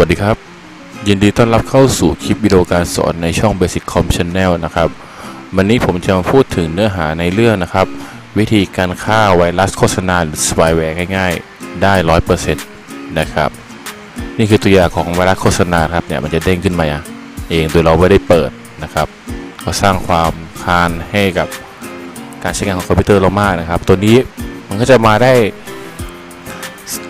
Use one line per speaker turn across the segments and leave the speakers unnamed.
วัสดีครับ ยินดีต้อนรับเข้าสู่คลิปวิดีโอการสอนในช่อง Basic Com Channel นะครับ วันนี้ผมจะมาพูดถึงเนื้อหาในเรื่องนะครับ วิธีการฆ่าไวรัสโฆษณาหรือสปายแวร์ง่ายๆ ได้ 100%นะครับ นี่คือตัวอย่างของไวรัสโฆษณาครับเนี่ยมันจะเด้งขึ้นมาเองโดยเราไม่ได้เปิดนะครับ ก็สร้างความคานให้กับการใช้งานของคอมพิวเตอร์เรามากนะครับ ตัวนี้มันก็จะมาได้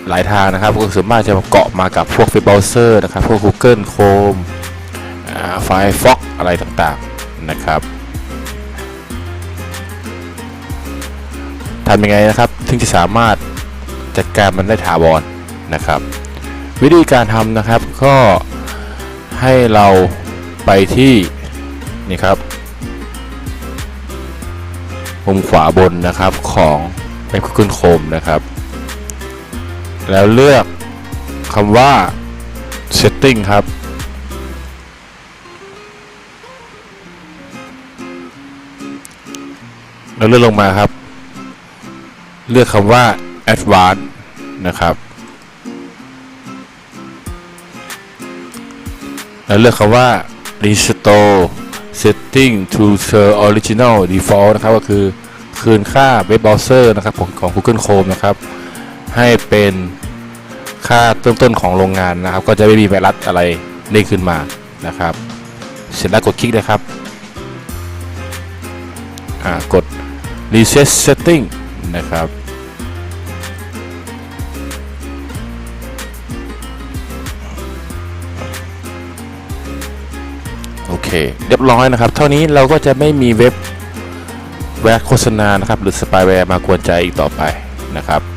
หลายทางนะครับก็ส่วนมากจะเกาะมากับพวกเว็บเบราว์เซอร์นะครับ พวก Google Chrome อ่า Firefox อะไรต่างๆนะครับทำยังไงนะครับ ถึงจะสามารถจัดการมันได้ถาวรนะครับ วิธีการทำนะครับก็ให้เราไปที่นี่ครับมุมขวาบนนะครับของเป็น Google Chrome นะครับ แล้วเลือกคำว่า setting ครับ แล้วเลื่อนลงมาครับ เลือกคำว่า advanced นะครับแล้วเลือกคำว่า restore setting to the original default นะครับ ก็คือคืนค่าเว็บเบราว์เซอร์นะครับของของ Google Chrome นะครับ ให้เป็นค่าต้นๆของโรงงานนะครับ ก็จะไม่มีไวรัสอะไรเด้งขึ้นมานะครับ เสร็จแล้วกดคลิกนะครับกด reset setting นะครับโอเค เรียบร้อยนะครับ เท่านี้เราก็จะไม่มีเว็บแวร์โฆษณานะครับ หรือสปายแวร์มากวนใจอีกต่อไปนะครับ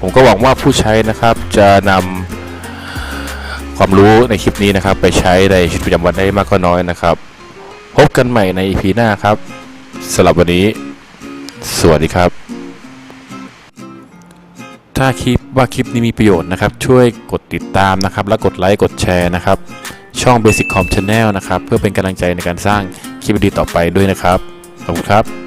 ผมก็หวังว่าผู้ใช้นะครับจะนำความรู้ในคลิปนี้นะครับ ไปใช้ในชีวิตประจำวันได้มากก็น้อยนะครับ พบกันใหม่ใน EP หน้าครับสำหรับวันนี้ สวัสดีครับ ถ้าคิดว่าคลิปนี้มีประโยชน์นะครับ ช่วยกดติดตามนะครับ และกดไลค์กดแชร์นะครับ ช่อง Basic Com Channel นะครับ เพื่อเป็นกำลังใจในการสร้างคลิปดีๆต่อไปด้วยนะครับ ขอบคุณครับ